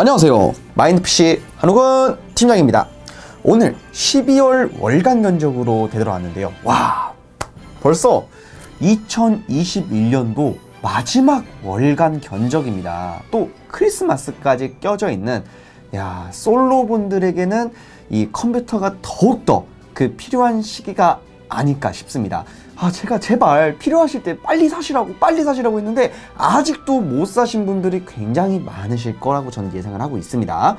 안녕하세요. 마인드PC 한우근 팀장입니다. 오늘 12월 월간 견적으로 되돌아왔는데요. 와, 벌써 2021년도 마지막 월간 견적입니다. 또 크리스마스까지 껴져 있는 야, 솔로 분들에게는 이 컴퓨터가 더욱더 그 필요한 시기가 아닐까 싶습니다. 아, 제가 제발 필요하실 때 빨리 사시라고, 빨리 사시라고 했는데, 아직도 못 사신 분들이 굉장히 많으실 거라고 저는 예상을 하고 있습니다.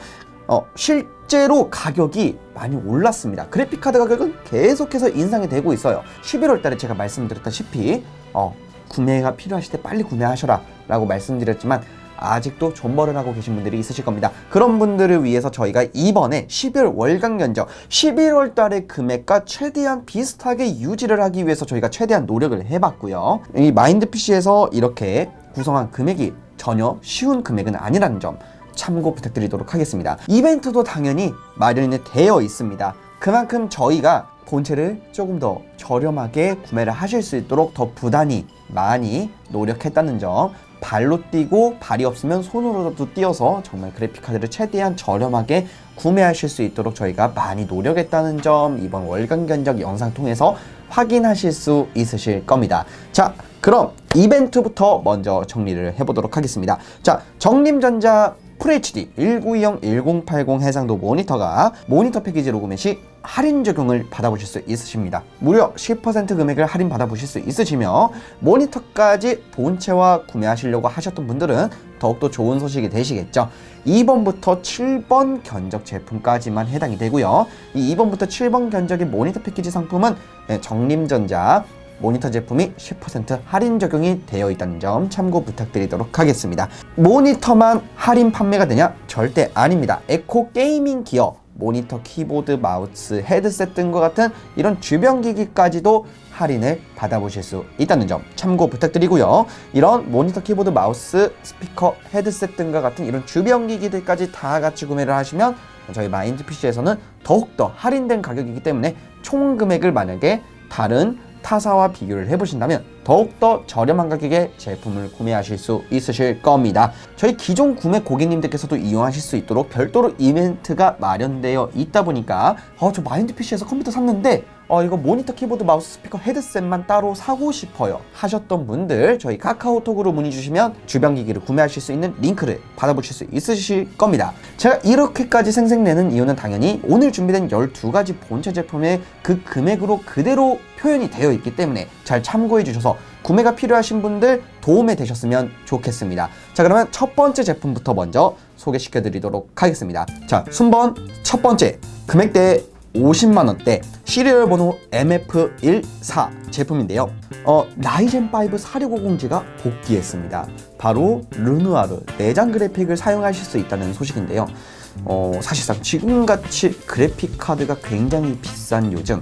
어, 실제로 가격이 많이 올랐습니다. 그래픽카드 가격은 계속해서 인상이 되고 있어요. 11월 달에 제가 말씀드렸다시피, 어, 구매가 필요하실 때 빨리 구매하셔라 라고 말씀드렸지만, 아직도 존버를 하고 계신 분들이 있으실 겁니다. 그런 분들을 위해서 저희가 이번에 12월 월간 견적 11월 달의 금액과 최대한 비슷하게 유지를 하기 위해서 저희가 최대한 노력을 해봤고요. 이 마인드 PC에서 이렇게 구성한 금액이 전혀 쉬운 금액은 아니라는 점 참고 부탁드리도록 하겠습니다. 이벤트도 당연히 마련이 되어 있습니다. 그만큼 저희가 본체를 조금 더 저렴하게 구매를 하실 수 있도록 더 부단히 많이 노력했다는 점 발로 뛰고 발이 없으면 손으로도 뛰어서 정말 그래픽 카드를 최대한 저렴하게 구매하실 수 있도록 저희가 많이 노력했다는 점 이번 월간 견적 영상 통해서 확인하실 수 있으실 겁니다. 자, 그럼 이벤트부터 먼저 정리를 해보도록 하겠습니다. 자, 정림전자 FHD 1920 1080 해상도 모니터가 모니터 패키지로 구매 시 할인 적용을 받아보실 수 있으십니다. 무려 10% 금액을 할인 받아보실 수 있으시며 모니터까지 본체와 구매하시려고 하셨던 분들은 더욱더 좋은 소식이 되시겠죠. 2번부터 7번 견적 제품까지만 해당이 되고요. 이 2번부터 7번 견적의 모니터 패키지 상품은 예, 정림전자 모니터 제품이 10% 할인 적용이 되어 있다는 점 참고 부탁드리도록 하겠습니다. 모니터만 할인 판매가 되냐? 절대 아닙니다. 에코 게이밍 기어 모니터, 키보드, 마우스, 헤드셋 등과 같은 이런 주변 기기까지도 할인을 받아보실 수 있다는 점 참고 부탁드리고요. 이런 모니터, 키보드, 마우스, 스피커, 헤드셋 등과 같은 이런 주변 기기들까지 다 같이 구매를 하시면 저희 마인드 PC에서는 더욱더 할인된 가격이기 때문에 총 금액을 만약에 다른 타사와 비교를 해보신다면 더욱더 저렴한 가격에 제품을 구매하실 수 있으실 겁니다. 저희 기존 구매 고객님들께서도 이용하실 수 있도록 별도로 이벤트가 마련되어 있다 보니까 어, 저 마인드 PC에서 컴퓨터 샀는데 어, 이거 모니터, 키보드, 마우스, 스피커, 헤드셋만 따로 사고 싶어요 하셨던 분들 저희 카카오톡으로 문의 주시면 주변 기기를 구매하실 수 있는 링크를 받아보실 수 있으실 겁니다. 제가 이렇게까지 생색내는 이유는 당연히 오늘 준비된 12가지 본체 제품의 그 금액으로 그대로 표현이 되어 있기 때문에 잘 참고해 주셔서 구매가 필요하신 분들 도움이 되셨으면 좋겠습니다. 자, 그러면 첫 번째 제품부터 먼저 소개시켜 드리도록 하겠습니다. 자, 순번 첫 번째 금액대 50만원대 시리얼 번호 MF14 제품인데요. 어, 라이젠 5 4650G가 복귀했습니다. 바로 르누아르 내장 그래픽을 사용하실 수 있다는 소식인데요. 어, 사실상 지금같이 그래픽 카드가 굉장히 비싼 요즘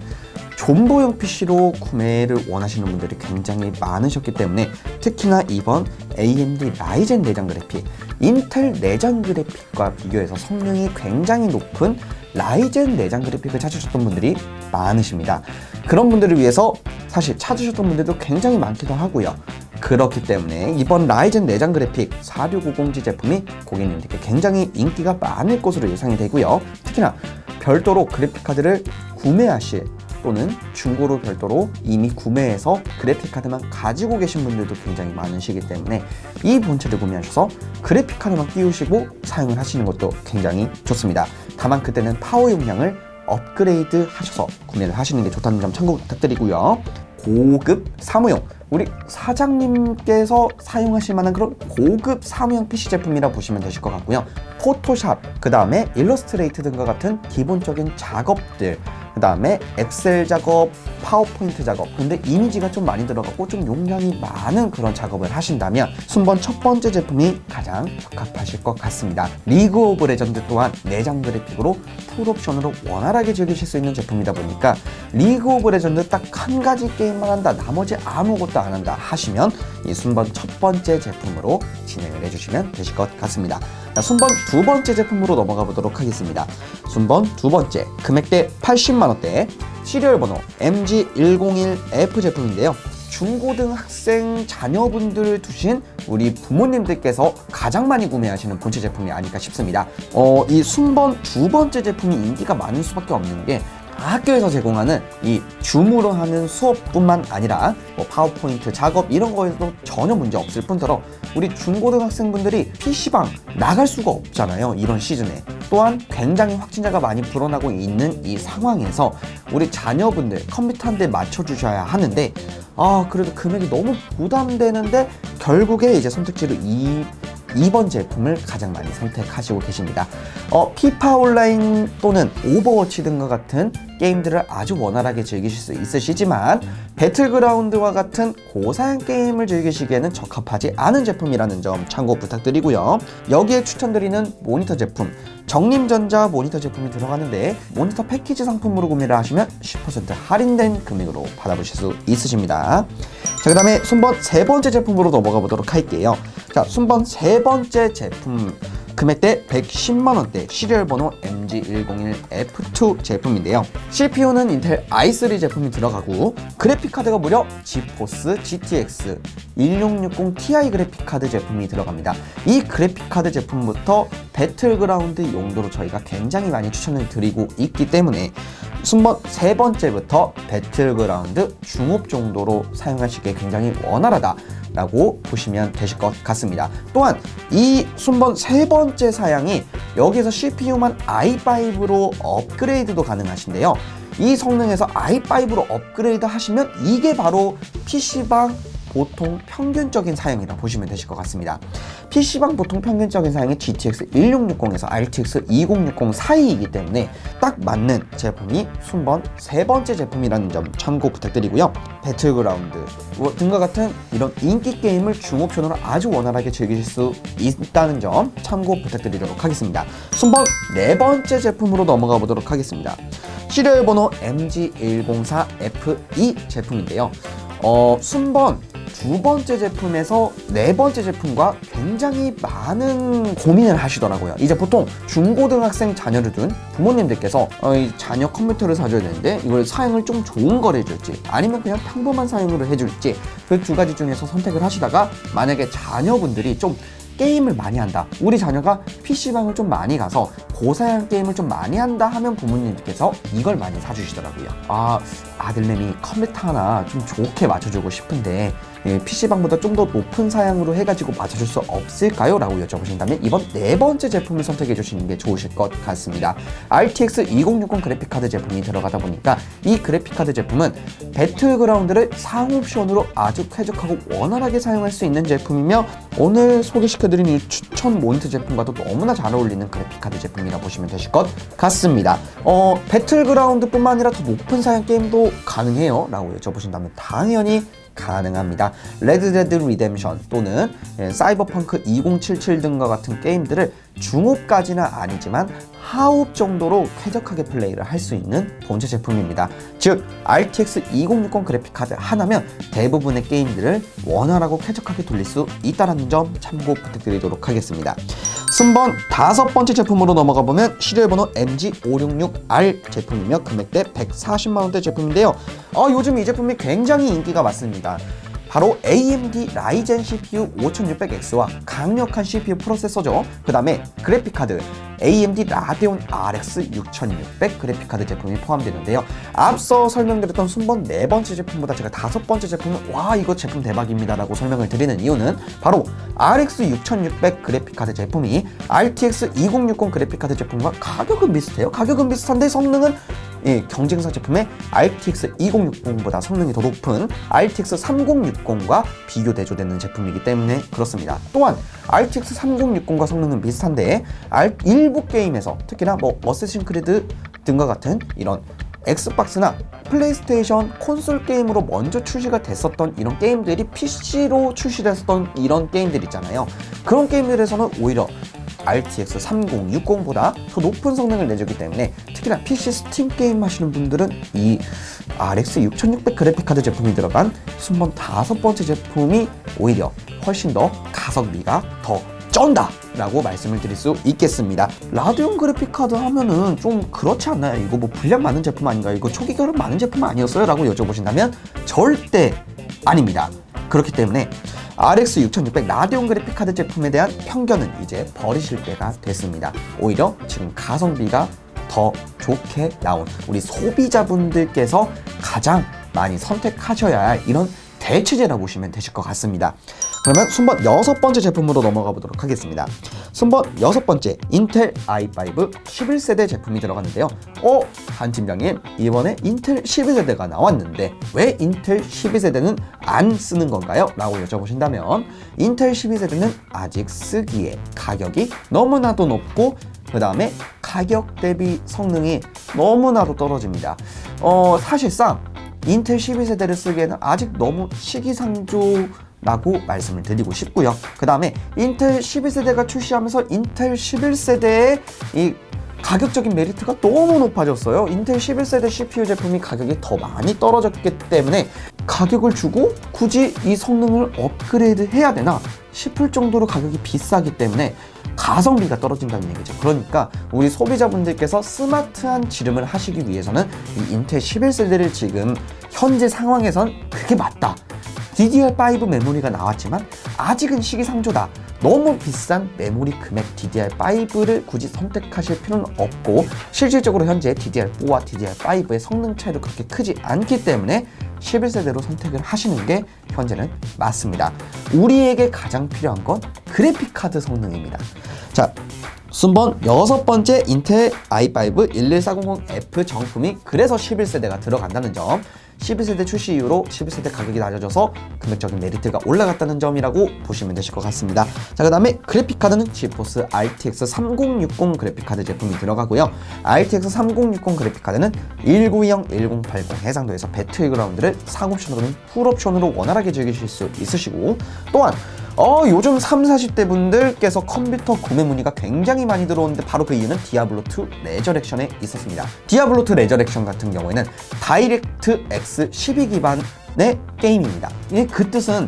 존버용 PC로 구매를 원하시는 분들이 굉장히 많으셨기 때문에 특히나 이번 AMD 라이젠 내장 그래픽, 인텔 내장 그래픽과 비교해서 성능이 굉장히 높은 라이젠 내장 그래픽을 찾으셨던 분들이 많으십니다. 그런 분들을 위해서 사실 찾으셨던 분들도 굉장히 많기도 하고요. 그렇기 때문에 이번 라이젠 내장 그래픽 4650G 제품이 고객님들께 굉장히 인기가 많을 것으로 예상이 되고요. 특히나 별도로 그래픽 카드를 구매하실 또는 중고로 별도로 이미 구매해서 그래픽 카드만 가지고 계신 분들도 굉장히 많으시기 때문에 이 본체를 구매하셔서 그래픽 카드만 끼우시고 사용을 하시는 것도 굉장히 좋습니다. 다만 그때는 파워 용량을 업그레이드 하셔서 구매를 하시는 게 좋다는 점 참고 부탁드리고요. 고급 사무용 우리 사장님께서 사용하실 만한 그런 고급 사무용 PC 제품이라 보시면 되실 것 같고요. 포토샵, 그 다음에 일러스트레이트 등과 같은 기본적인 작업들, 그 다음에 엑셀 작업, 파워포인트 작업, 근데 이미지가 좀 많이 들어가고 좀 용량이 많은 그런 작업을 하신다면 순번 첫 번째 제품이 가장 적합하실 것 같습니다. 리그 오브 레전드 또한 내장 그래픽으로 풀 옵션으로 원활하게 즐기실 수 있는 제품이다 보니까 리그 오브 레전드 딱 한 가지 게임만 한다, 나머지 아무것도 안 한다 하시면 이 순번 첫 번째 제품으로 진행을 해주시면 되실 것 같습니다. 자, 순번 두 번째 제품으로 넘어가 보도록 하겠습니다. 순번 두 번째 금액대 80만 원대 시리얼 번호 MG101F 제품인데요. 중고등 학생 자녀분들을 두신 우리 부모님들께서 가장 많이 구매하시는 본체 제품이 아닐까 싶습니다. 어, 이 순번 두 번째 제품이 인기가 많을 수밖에 없는 게 학교에서 제공하는 이 줌으로 하는 수업뿐만 아니라 뭐 파워포인트 작업 이런 거에서도 전혀 문제 없을 뿐더러 우리 중고등학생분들이 PC방 나갈 수가 없잖아요 이런 시즌에. 또한 굉장히 확진자가 많이 불어나고 있는 이 상황에서 우리 자녀분들 컴퓨터 한 대 맞춰주셔야 하는데 아 그래도 금액이 너무 부담되는데 결국에 이제 선택지로 이 2번 제품을 가장 많이 선택하시고 계십니다. 어, 피파 온라인 또는 오버워치 등과 같은 게임들을 아주 원활하게 즐기실 수 있으시지만 배틀그라운드와 같은 고사양 게임을 즐기시기에는 적합하지 않은 제품이라는 점 참고 부탁드리고요. 여기에 추천드리는 모니터 제품 정림전자 모니터 제품이 들어가는데 모니터 패키지 상품으로 구매를 하시면 10% 할인된 금액으로 받아보실 수 있으십니다. 자, 그 다음에 순번 세 번째 제품으로 넘어가 보도록 할게요. 자, 순번 세 번째 제품 금액대 110만원대 시리얼 번호 MG101F2 제품인데요. CPU는 인텔 i3 제품이 들어가고 그래픽카드가 무려 지포스 GTX 1660 Ti 그래픽카드 제품이 들어갑니다. 이 그래픽카드 제품부터 배틀그라운드 용도로 저희가 굉장히 많이 추천을 드리고 있기 때문에 순번 세 번째부터 배틀그라운드 중업 정도로 사용하시기에 굉장히 원활하다. 라고 보시면 되실 것 같습니다. 또한 이 순번 세 번째 사양이 여기서 CPU만 i5로 업그레이드도 가능하신데요. 이 성능에서 i5로 업그레이드 하시면 이게 바로 PC방 보통 평균적인 사양이라 보시면 되실 것 같습니다. PC방 보통 평균적인 사양이 GTX 1660에서 RTX 2060 사이이기 때문에 딱 맞는 제품이 순번 세 번째 제품이라는 점 참고 부탁드리고요. 배틀그라운드 뭐 등과 같은 이런 인기 게임을 중옵션으로 아주 원활하게 즐기실 수 있다는 점 참고 부탁드리도록 하겠습니다. 순번 네 번째 제품으로 넘어가 보도록 하겠습니다. 시리얼 번호 MG104F2 제품인데요. 어, 순번 두 번째 제품에서 네 번째 제품과 굉장히 많은 고민을 하시더라고요. 이제 보통 중고등학생 자녀를 둔 부모님들께서 어, 이 자녀 컴퓨터를 사줘야 되는데 이걸 사용을 좀 좋은 걸 해줄지 아니면 그냥 평범한 사용으로 해줄지 그 두 가지 중에서 선택을 하시다가 만약에 자녀분들이 좀 게임을 많이 한다. 우리 자녀가 PC방을 좀 많이 가서 고사양 게임을 좀 많이 한다 하면 부모님께서 이걸 많이 사주시더라고요. 아, 아들내미 컴퓨터 하나 좀 좋게 맞춰주고 싶은데 예, PC방보다 좀 더 높은 사양으로 해가지고 맞춰줄 수 없을까요? 라고 여쭤보신다면 이번 네 번째 제품을 선택해 주시는 게 좋으실 것 같습니다. RTX 2060 그래픽카드 제품이 들어가다 보니까 이 그래픽카드 제품은 배틀그라운드를 상옵션으로 아주 쾌적하고 원활하게 사용할 수 있는 제품이며 오늘 소개시켜드린 이 추천 모니터 제품과도 너무나 잘 어울리는 그래픽카드 제품이 라 보시면 되실 것 같습니다. 어, 배틀그라운드뿐만 아니라 더 높은 사양 게임도 가능해요? 라고 여쭤보신다면 당연히 가능합니다. 레드데드 리뎀션 또는 예, 사이버펑크 2077 등과 같은 게임들을 중업까지는 아니지만 하업 정도로 쾌적하게 플레이를 할 수 있는 본체 제품입니다. 즉 RTX 2060 그래픽 카드 하나면 대부분의 게임들을 원활하고 쾌적하게 돌릴 수 있다는 점 참고 부탁드리도록 하겠습니다. 순번 다섯 번째 제품으로 넘어가 보면 시리얼 번호 MG566R 제품이며 금액대 140만 원대 제품인데요. 어, 요즘 이 제품이 굉장히 인기가 많습니다. 바로 AMD 라이젠 CPU 5600X와 강력한 CPU 프로세서죠. 그 다음에 그래픽카드 AMD 라데온 RX 6600 그래픽카드 제품이 포함되는데요. 앞서 설명드렸던 순번 네 번째 제품보다 제가 다섯 번째 제품은 와 이거 제품 대박입니다라고 설명을 드리는 이유는 바로 RX 6600 그래픽카드 제품이 RTX 2060 그래픽카드 제품과 가격은 비슷해요. 가격은 비슷한데 성능은 예, 경쟁사 제품의 RTX 2060보다 성능이 더 높은 RTX 3060과 비교 대조되는 제품이기 때문에 그렇습니다. 또한 RTX 3060과 성능은 비슷한데 R- 일부 게임에서 특히나 뭐 어쌔신 크리드 등과 같은 이런 엑스박스나 플레이스테이션 콘솔 게임으로 먼저 출시가 됐었던 이런 게임들이 PC로 출시됐었던 이런 게임들 있잖아요. 그런 게임들에서는 오히려 RTX 3060보다 더 높은 성능을 내주기 때문에 특히나 PC 스팀 게임 하시는 분들은 이 RX 6600 그래픽카드 제품이 들어간 순번 다섯 번째 제품이 오히려 훨씬 더 가성비가 더 쩐다! 라고 말씀을 드릴 수 있겠습니다. 라디온 그래픽 카드 하면은 좀 그렇지 않나요? 이거 뭐 분량 많은 제품 아닌가요? 이거 초기 결혼 많은 제품 아니었어요? 라고 여쭤보신다면 절대 아닙니다. 그렇기 때문에 RX 6600 라디온 그래픽 카드 제품에 대한 편견은 이제 버리실 때가 됐습니다. 오히려 지금 가성비가 더 좋게 나온 우리 소비자분들께서 가장 많이 선택하셔야 할 이런 대체제라 보시면 되실 것 같습니다. 그러면 순번 여섯 번째 제품으로 넘어가 보도록 하겠습니다. 순번 여섯 번째 인텔 i5 11세대 제품이 들어갔는데요. 어, 한 팀장님 이번에 인텔 12세대가 나왔는데 왜 인텔 12세대는 안 쓰는 건가요? 라고 여쭤보신다면 인텔 12세대는 아직 쓰기에 가격이 너무나도 높고 그 다음에 가격 대비 성능이 너무나도 떨어집니다. 어, 사실상 인텔 12세대를 쓰기에는 아직 너무 시기상조 라고 말씀을 드리고 싶고요. 그 다음에 인텔 12세대가 출시하면서 인텔 11세대의 이 가격적인 메리트가 너무 높아졌어요. 인텔 11세대 CPU 제품이 가격이 더 많이 떨어졌기 때문에 가격을 주고 굳이 이 성능을 업그레이드 해야 되나 싶을 정도로 가격이 비싸기 때문에 가성비가 떨어진다는 얘기죠. 그러니까 우리 소비자분들께서 스마트한 지름을 하시기 위해서는 이 인텔 11세대를 지금 현재 상황에선 그게 맞다. DDR5 메모리가 나왔지만 아직은 시기상조다. 너무 비싼 메모리 금액 DDR5를 굳이 선택하실 필요는 없고 실질적으로 현재 DDR4와 DDR5의 성능 차이도 그렇게 크지 않기 때문에 11세대로 선택을 하시는 게 현재는 맞습니다. 우리에게 가장 필요한 건 그래픽 카드 성능입니다. 자, 순번 여섯 번째 인텔 i5 11400F 정품이 그래서 11세대가 들어간다는 점 11세대 출시 이후로 11세대 가격이 낮아져서 금액적인 메리트가 올라갔다는 점이라고 보시면 되실 것 같습니다. 자, 그 다음에 그래픽카드는 지포스 RTX 3060 그래픽카드 제품이 들어가고요. RTX 3060 그래픽카드는 1920, 1080 해상도에서 배틀그라운드를 상옵션으로는 풀옵션으로 원활하게 즐기실 수 있으시고 또한 어, 요즘 3, 40대 분들께서 컴퓨터 구매 문의가 굉장히 많이 들어오는데 바로 그 이유는 디아블로2 레저렉션에 있었습니다. 디아블로2 레저렉션 같은 경우에는 다이렉트 X 12 기반의 게임입니다. 이게 그 뜻은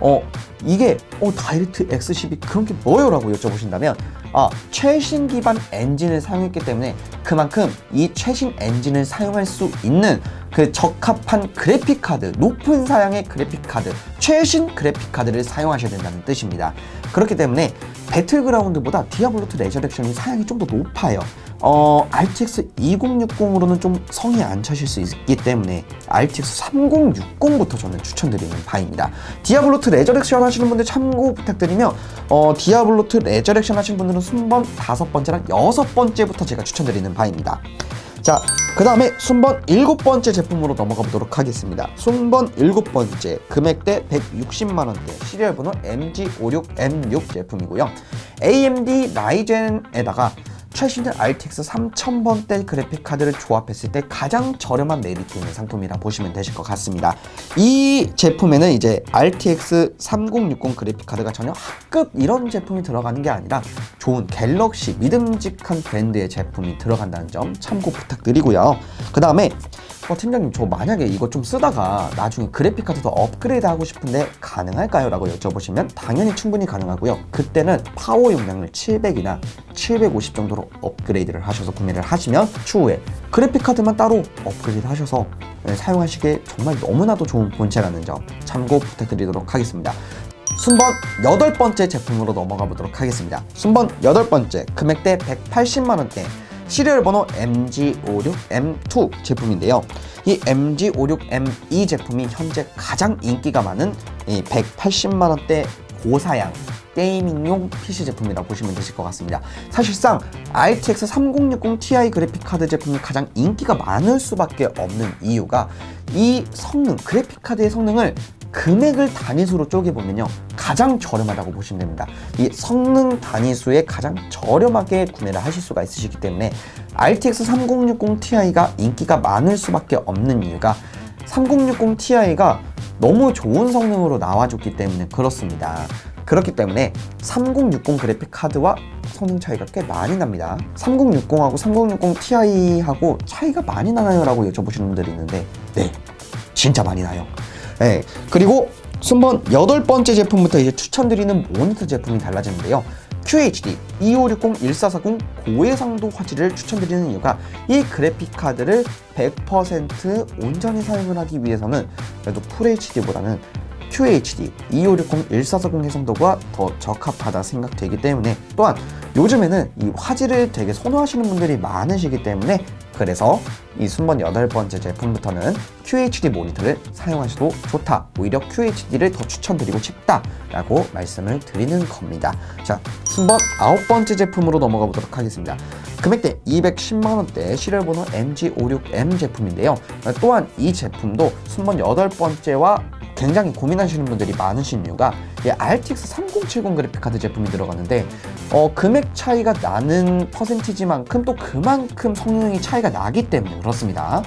어 이게 어 다이렉트 X12 그런 게 뭐요 라고 여쭤보신다면 아 최신 기반 엔진을 사용했기 때문에 그만큼 이 최신 엔진을 사용할 수 있는 그 적합한 그래픽 카드 높은 사양의 그래픽 카드 최신 그래픽 카드를 사용하셔야 된다는 뜻입니다. 그렇기 때문에 배틀그라운드보다 디아블로2 레저렉션이 사양이 좀 더 높아요. 어, RTX 2060으로는 좀 성이 안 차실 수 있기 때문에 RTX 3060부터 저는 추천드리는 바입니다. 디아블로2 레저렉션 하시는 분들 참고 부탁드리며 어, 디아블로2 레저렉션 하시는 분들은 순번 다섯 번째랑 여섯 번째부터 제가 추천드리는 바입니다. 자, 그 다음에 순번 일곱 번째 제품으로 넘어가 보도록 하겠습니다. 순번 일곱 번째 금액대 160만원대 시리얼 번호 MG56M6 제품이고요. AMD 라이젠에다가 최신의 RTX 3000번대 그래픽 카드를 조합했을 때 가장 저렴한 메리트 있는 상품이라 보시면 되실 것 같습니다. 이 제품에는 이제 RTX 3060 그래픽 카드가 전혀 하급 이런 제품이 들어가는 게 아니라 좋은 갤럭시 믿음직한 브랜드의 제품이 들어간다는 점 참고 부탁드리고요. 그 다음에 어, 팀장님 저 만약에 이거 좀 쓰다가 나중에 그래픽 카드 더 업그레이드 하고 싶은데 가능할까요? 라고 여쭤보시면 당연히 충분히 가능하고요 그때는 파워 용량을 700이나 750 정도로 업그레이드를 하셔서 구매를 하시면 추후에 그래픽 카드만 따로 업그레이드 하셔서 네, 사용하시기에 정말 너무나도 좋은 본체라는 점 참고 부탁드리도록 하겠습니다 순번 여덟 번째 제품으로 넘어가 보도록 하겠습니다. 순번 여덟 번째 금액대 180만원대 시리얼 번호 MG56M2 제품인데요. 이 MG56M2 제품이 현재 가장 인기가 많은 이 180만원대 고사양 게이밍용 PC 제품이라고 보시면 되실 것 같습니다. 사실상 RTX 3060 Ti 그래픽 카드 제품이 가장 인기가 많을 수밖에 없는 이유가 이 성능, 그래픽 카드의 성능을 금액을 단위수로 쪼개보면요. 가장 저렴하다고 보시면 됩니다. 이 성능 단위수에 가장 저렴하게 구매를 하실 수가 있으시기 때문에 RTX 3060 Ti가 인기가 많을 수밖에 없는 이유가 3060 Ti가 너무 좋은 성능으로 나와줬기 때문에 그렇습니다. 그렇기 때문에 3060 그래픽 카드와 성능 차이가 꽤 많이 납니다. 3060하고 3060 Ti하고 차이가 많이 나나요? 라고 여쭤보시는 분들이 있는데 네, 진짜 많이 나요. 네, 그리고 순번 여덟 번째 제품부터 이제 추천드리는 모니터 제품이 달라지는데요. QHD 2560, 1440 고해상도 화질을 추천드리는 이유가 이 그래픽 카드를 100% 온전히 사용을 하기 위해서는 그래도 FHD보다는 QHD 2560, 1440 해상도가 더 적합하다 생각되기 때문에 또한 요즘에는 이 화질을 되게 선호하시는 분들이 많으시기 때문에 그래서 이 순번 여덟 번째 제품부터는 QHD 모니터를 사용하셔도 좋다. 오히려 QHD를 더 추천드리고 싶다라고 말씀을 드리는 겁니다. 자, 순번 아홉 번째 제품으로 넘어가 보도록 하겠습니다. 금액대 210만 원대 시리얼 번호 MG56M 제품인데요. 또한 이 제품도 순번 여덟 번째와 굉장히 고민하시는 분들이 많으신 이유가 이 RTX 3070 그래픽카드 제품이 들어가는데 어, 금액 차이가 나는 퍼센티지만큼 또 그만큼 성능이 차이가 나기 때문에 그렇습니다.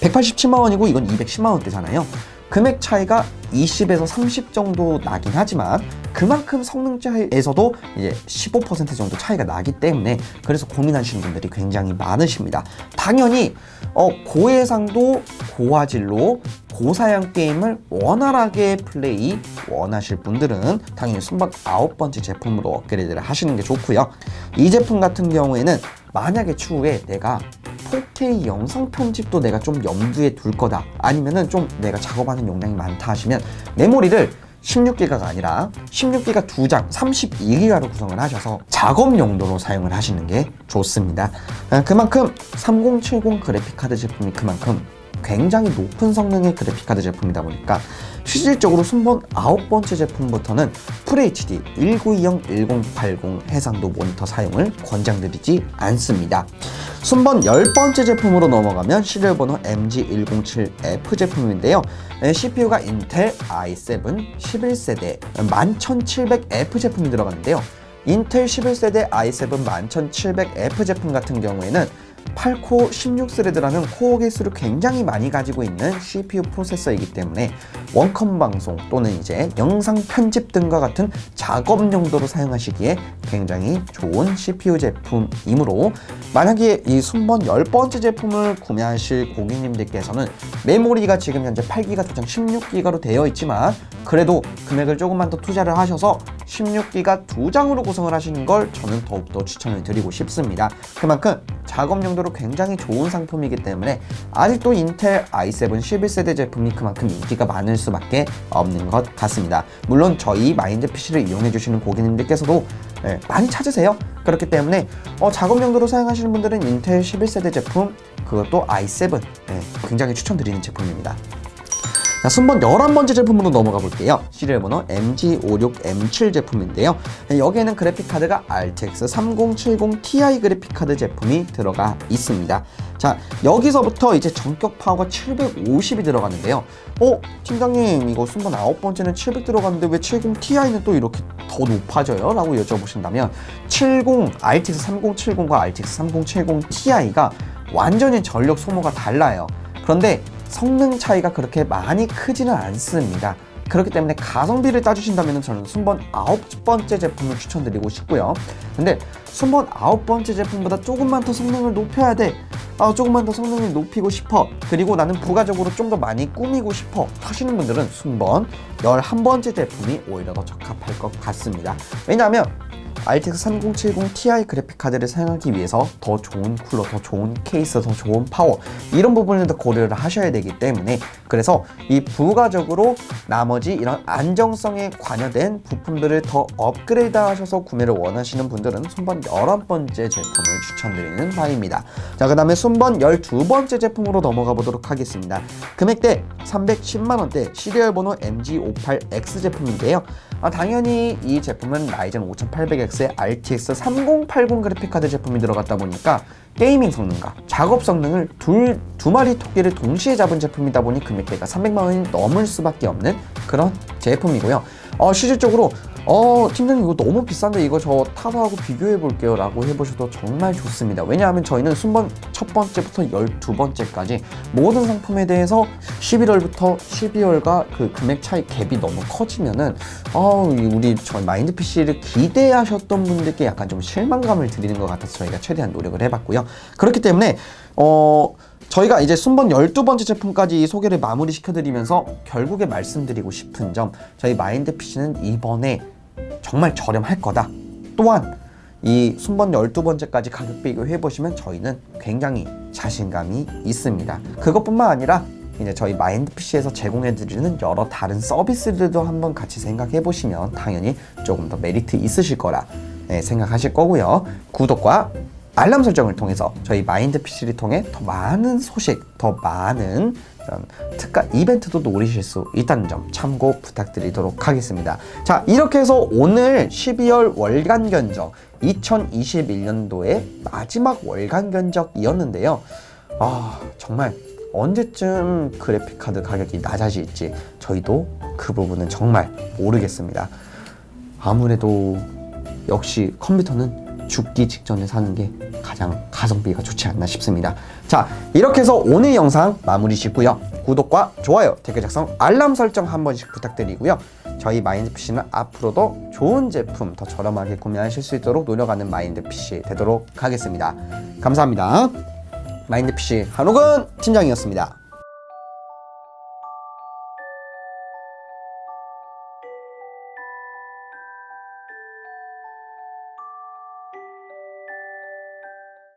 187만 원이고 이건 210만 원대잖아요. 금액 차이가 20에서 30 정도 나긴 하지만 그만큼 성능 차이에서도 이제 15% 정도 차이가 나기 때문에 그래서 고민하시는 분들이 굉장히 많으십니다. 당연히 어, 고해상도 고화질로 고사양 게임을 원활하게 플레이 원하실 분들은 당연히 순박 아홉 번째 제품으로 업그레이드를 하시는 게 좋고요. 이 제품 같은 경우에는 만약에 추후에 내가 4K 영상 편집도 내가 좀 염두에 둘 거다 아니면은 좀 내가 작업하는 용량이 많다 하시면 메모리를 16기가가 아니라 16기가 2장 32기가로 구성을 하셔서 작업 용도로 사용을 하시는 게 좋습니다. 아, 그만큼 3070 그래픽카드 제품이 그만큼 굉장히 높은 성능의 그래픽카드 제품이다 보니까 실질적으로 순번 아홉 번째 제품부터는 FHD 1920, 1080 해상도 모니터 사용을 권장드리지 않습니다. 순번 열 번째 제품으로 넘어가면 시리얼 번호 MG107F 제품인데요. CPU가 인텔 i7 11세대 11700F 제품이 들어가는데요. 인텔 11세대 i7 11700F 제품 같은 경우에는 8코어 16스레드라는 코어 개수를 굉장히 많이 가지고 있는 CPU 프로세서이기 때문에 원컴 방송 또는 이제 영상 편집 등과 같은 작업 용도로 사용하시기에 굉장히 좋은 CPU 제품이므로 만약에 이 순번 10번째 제품을 구매하실 고객님들께서는 메모리가 지금 현재 8기가 두장 16기가로 되어 있지만 그래도 금액을 조금만 더 투자를 하셔서 16기가 두 장으로 구성을 하시는 걸 저는 더욱더 추천을 드리고 싶습니다. 그만큼 작업 용도로 굉장히 좋은 상품이기 때문에 아직도 인텔 i7 11세대 제품이 그만큼 인기가 많을 수밖에 없는 것 같습니다. 물론 저희 마인드 PC를 이용해 주시는 고객님들께서도 예, 많이 찾으세요. 그렇기 때문에 어, 작업 용도로 사용하시는 분들은 인텔 11세대 제품 그것도 i7 예, 굉장히 추천드리는 제품입니다. 자, 순번 11번째 제품으로 넘어가 볼게요. 시리얼 번호 MG56M7 제품인데요. 여기에는 그래픽카드가 RTX 3070 Ti 그래픽카드 제품이 들어가 있습니다. 자, 여기서부터 이제 전격 파워가 750이 들어가는데요. 어, 팀장님, 이거 순번 9번째는 700 들어갔는데 왜 70 Ti는 또 이렇게 더 높아져요? 라고 여쭤보신다면 70, RTX 3070과 RTX 3070 Ti가 완전히 전력 소모가 달라요. 그런데 성능 차이가 그렇게 많이 크지는 않습니다. 그렇기 때문에 가성비를 따주신다면 저는 순번 아홉 번째 제품을 추천드리고 싶고요. 근데 순번 아홉 번째 제품보다 조금만 더 성능을 높여야 돼. 아, 조금만 더 성능을 높이고 싶어. 그리고 나는 부가적으로 좀 더 많이 꾸미고 싶어. 하시는 분들은 순번 11번째 제품이 오히려 더 적합할 것 같습니다. 왜냐하면 RTX 3070 Ti 그래픽 카드를 사용하기 위해서 더 좋은 쿨러, 더 좋은 케이스, 더 좋은 파워 이런 부분을 더 고려를 하셔야 되기 때문에 그래서 이 부가적으로 나머지 이런 안정성에 관여된 부품들을 더 업그레이드 하셔서 구매를 원하시는 분들은 순번 11번째 제품을 추천드리는 바입니다. 자, 그 다음에 순번 12번째 제품으로 넘어가 보도록 하겠습니다. 금액대 310만원대 시리얼 번호 MG58X 제품인데요. 아, 당연히 이 제품은 라이젠 5800X의 RTX 3080 그래픽카드 제품이 들어갔다 보니까 게이밍 성능과 작업 성능을 둘, 두 마리 토끼를 동시에 잡은 제품이다 보니 금액대가 300만 원이 넘을 수밖에 없는 그런 제품이고요. 어, 실질적으로 어, 팀장님 이거 너무 비싼데 이거 저 타사하고 비교해 볼게요 라고 해보셔도 정말 좋습니다. 왜냐하면 저희는 순번 첫 번째부터 열두 번째까지 모든 상품에 대해서 11월부터 12월과 그 금액 차이 갭이 너무 커지면은 어, 우리 저 마인드 PC를 기대하셨던 분들께 약간 좀 실망감을 드리는 것 같아서 저희가 최대한 노력을 해봤고요. 그렇기 때문에 어, 저희가 이제 순번 12번째 제품까지 소개를 마무리 시켜드리면서 결국에 말씀드리고 싶은 점 저희 마인드 PC는 이번에 정말 저렴할 거다. 또한 이 순번 12번째까지 가격 비교해 보시면 저희는 굉장히 자신감이 있습니다. 그것뿐만 아니라 이제 저희 마인드 PC에서 제공해 드리는 여러 다른 서비스들도 한번 같이 생각해 보시면 당연히 조금 더 메리트 있으실 거라 네, 생각하실 거고요. 구독과 알람 설정을 통해서 저희 마인드 PC를 통해 더 많은 소식, 더 많은 이런 특가 이벤트도 노리실 수 있다는 점 참고 부탁드리도록 하겠습니다. 자, 이렇게 해서 오늘 12월 월간 견적 2021년도의 마지막 월간 견적이었는데요. 아, 정말 언제쯤 그래픽 카드 가격이 낮아질지 저희도 그 부분은 정말 모르겠습니다. 아무래도 역시 컴퓨터는 죽기 직전에 사는 게 가장 가성비가 좋지 않나 싶습니다. 자, 이렇게 해서 오늘 영상 마무리 짓고요. 구독과 좋아요, 댓글 작성, 알람 설정 한 번씩 부탁드리고요. 저희 마인드 PC는 앞으로도 좋은 제품 더 저렴하게 구매하실 수 있도록 노력하는 마인드 PC 되도록 하겠습니다. 감사합니다. 마인드 PC 한옥은 팀장이었습니다.